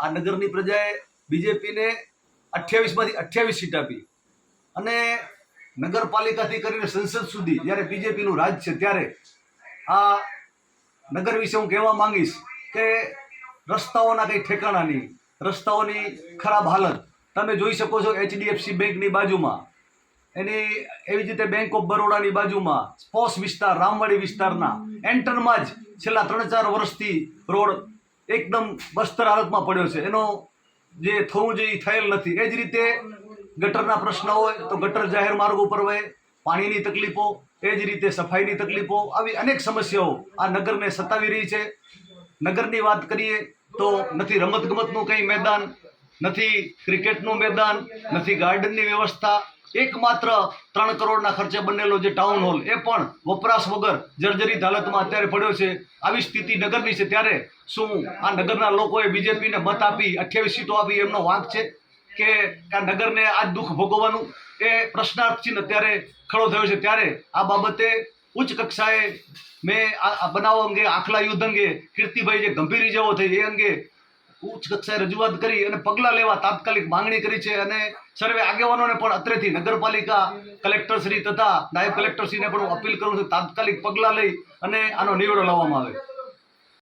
આ નગરની પ્રજાએ બીજેપીને અઠ્યાવીસમાંથી અઠ્યાવીસ સીટ આપી. અને નગરપાલિકાથી કરીને સંસદ સુધી જ્યારે બીજેપીનું રાજ છે ત્યારે આ નગર વિશે હું કહેવા માંગીશ કે રસ્તાઓના કંઈ ઠેકાણા નહીં. રસ્તાઓની ખરાબ હાલત. તમે જોઈ શકો છો એચડીએફસી બેંકની બાજુમાં એની એવી જ રીતે બેંક ઓફ બરોડાની બાજુમાં સ્પોસ વિસ્તાર, રામવાડી વિસ્તારના એન્ટરમાં જ છેલ્લા ત્રણ ચાર વર્ષથી રોડ એકદમ બસ્તર હાલતમાં પડ્યો છે. એનો જે થવું એ થયેલ નથી. એ જ રીતે ગટરના પ્રશ્ન હોય તો ગટર જાહેર માર્ગ ઉપર હોય પાણીની તકલીફો, એ જ રીતે સફાઈની તકલીફો, આવી અનેક સમસ્યાઓ આ નગરને સતાવી રહી છે. નગરની વાત કરીએ તો નથી રમતગમતનું કંઈ મેદાન, નથી ક્રિકેટનું મેદાન, નથી ગાર્ડનની વ્યવસ્થા એકમાત્ર ત્રણ કરોડના ખર્ચે બનેલો જે ટાઉન હોલ એ પણ વપરાશ વગર જર્જરિત હાલતમાં અત્યારે પડ્યો છે. આવી સ્થિતિ નગરની છે. ત્યારે શું આ નગરના લોકોએ બીજેપીને મત આપી, અઠ્યાવીસ સીટો આપી એમનો વાંક છે કે આ નગરને આ દુઃખ ભોગવવાનું? એ પ્રશ્નાર્થ ચિહ્ન અત્યારે ખડો થયો છે. ત્યારે આ બાબતે ઉચ્ચ કક્ષાએ મેં આ બનાવ અંગે, આખલા યુદ્ધ અંગે કીર્તિભાઈ જે ગંભીર ઇજાઓ થઈ, એ અંગે ઉચ્ચ કક્ષાએ રજૂઆત કરી અને પગલાં લેવા તાત્કાલિક માંગણી કરી છે અને સર્વે આગેવાનોને પણ અત્રેથી નગરપાલિકા કલેક્ટરશ્રી તથા નાયબ કલેક્ટરશ્રીને પણ હું અપીલ કરું છું, તાત્કાલિક પગલાં લઈ અને આનો નિવેડો લાવવામાં આવે.